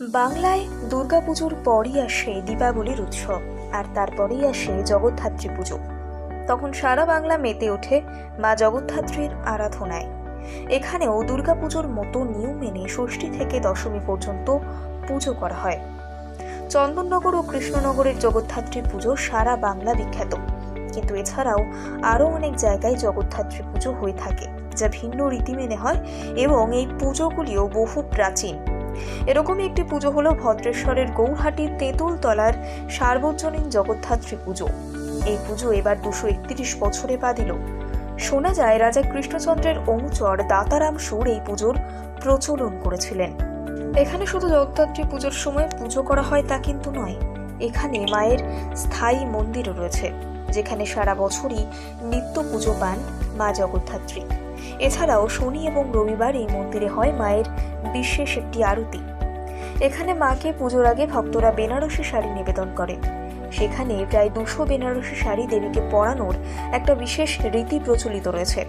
বাংলায় দুর্গাপুজোর পরই আসে দীপাবলির উৎসব, আর তারপরেই আসে জগদ্ধাত্রী পুজো। তখন সারা বাংলা মেতে ওঠে মা জগদ্ধাত্রীর আরাধনায়। এখানেও দুর্গাপুজোর মতো নিয়ম মেনে ষষ্ঠী থেকে দশমী পর্যন্ত পুজো করা হয়। চন্দননগর ও কৃষ্ণনগরের জগদ্ধাত্রী পুজো সারা বাংলা বিখ্যাত। কিন্তু এছাড়াও আরও অনেক জায়গায় জগদ্ধাত্রী পুজো হয়ে থাকে, যা ভিন্ন রীতি মেনে হয় এবং এই পুজোগুলিও বহু প্রাচীন। এরকমই একটি পুজো হলো ভদ্রেশ্বরের গৌরহাটির তেঁতুল তলার সার্বজনীন জগদ্ধাত্রী পুজো। এই পুজো এবার দুশো একত্রিশ বছরে পা দিল। শোনা যায় রাজা কৃষ্ণচন্দ্রের অনুচর দাতারাম সুর এই পুজোর প্রচলন করেছিলেন। এখানে শুধু জগদ্ধাত্রী পুজোর সময় পুজো করা হয় তা কিন্তু নয়, এখানে মায়ের স্থায়ী মন্দিরও রয়েছে, যেখানে সারা বছরই নিত্য পুজো পান মা জগদ্ধাত্রী। এছাড়াও শনি এবং রবিবার এই মন্দিরে হয় মায়ের বিশেষ একটি আরতি। এখানে মাকে পুজোর আগে ভক্তরা বেনারসি শাড়ি নিবেদন করে। সেখানে প্রায় দুশো বেনারসি শাড়ি দেবীকে পরানোর একটা বিশেষ রীতি প্রচলিত রয়েছে।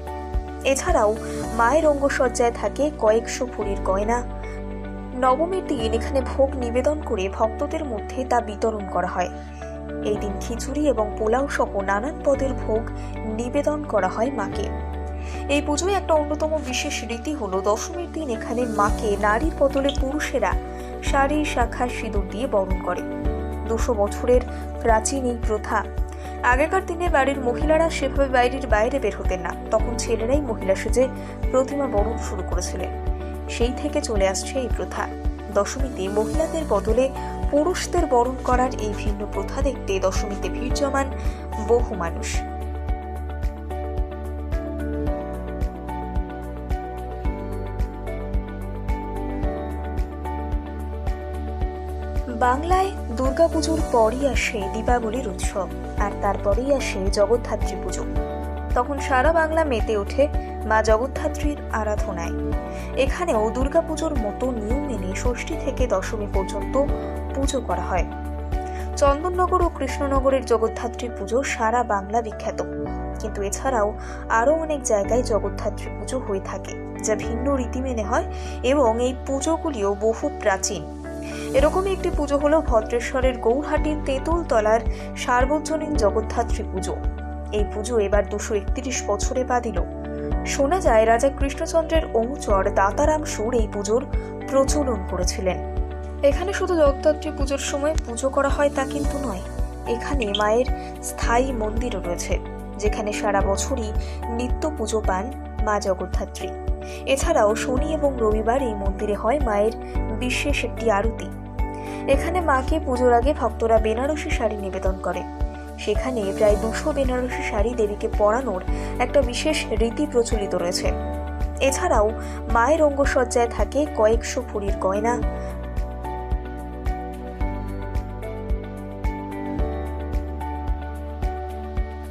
এছাড়াও মায়ের অঙ্গসজ্জায় থাকে কয়েকশো ভরির গয়না। নবমীর দিন এখানে ভোগ নিবেদন করে ভক্তদের মধ্যে তা বিতরণ করা হয়। এই দিন খিচুড়ি এবং পোলাও সহ নানান পদের ভোগ নিবেদন করা হয় মাকে। এই পুজোয় একটা অন্যতম বিশেষ রীতি হলো দশমীর দিন এখানে মাকে নারীর বদলে পুরুষেরা শাড়ি, শাখা, সিঁদুর দিয়ে বরণ করে। দুশো বছরের প্রাচীন এই প্রথা। আগেকার দিনে বাড়ির মহিলারা সেভাবে বাইরের বাইরে বের হতেন না। তখন ছেলেরাই মহিলা সেজে প্রতিমা বরণ শুরু করেছিলেন। সেই থেকে চলে আসছে এই প্রথা। দশমীতে মহিলাদের বদলে পুরুষদের বরণ করার এই ভিন্ন প্রথা দেখতে দশমীতে ভিড় জমান বহু মানুষ। বাংলায় দুর্গাপুজোর পরই আসে দীপাবলির উৎসব, আর তারপরেই আসে জগদ্ধাত্রী পুজো। তখন সারা বাংলা মেতে ওঠে মা জগদ্ধাত্রীর আরাধনায়। এখানেও দুর্গাপুজোর মতো নিয়ম মেনে ষষ্ঠী থেকে দশমী পর্যন্ত পুজো করা হয়। চন্দননগর ও কৃষ্ণনগরের জগদ্ধাত্রী পুজো সারা বাংলা বিখ্যাত। কিন্তু এছাড়াও আরও অনেক জায়গায় জগদ্ধাত্রী পুজো হয়ে থাকে, যা ভিন্ন রীতি মেনে হয় এবং এই পুজোগুলিও বহু প্রাচীন। এরকমই একটি পুজো হলো ভদ্রেশ্বরের গৌরহাটির তেঁতুল তলার সার্বজনীন জগদ্ধাত্রী পুজো। এই পুজো এবার দুশো একত্রিশ বছরে দিল। শোনা যায় রাজা কৃষ্ণচন্দ্রের অনুচর দাতারাম সুর এই পুজোর প্রচলন করেছিলেন। এখানে শুধু জগদ্ধাত্রী পুজোর সময় পুজো করা হয় তা কিন্তু নয়, এখানে মায়ের স্থায়ী মন্দিরও রয়েছে, যেখানে সারা বছরই নিত্য পুজো পান মা জগদ্ধাত্রী। এছাড়াও শনি এবং রবিবার এই মন্দিরে হয় মায়ের বিশেষ একটি আরতি। এখানে মাকে পুজোর আগে ভক্তরা বেনারসি শাড়ি নিবেদন করে। সেখানে প্রায় দুশো বেনারসি শাড়ি দেবীকে পরানোর একটা বিশেষ রীতি প্রচলিত রয়েছে। এছাড়াও মায়ের অঙ্গসজ্জায় থাকে কয়েকশো ফুরির গয়না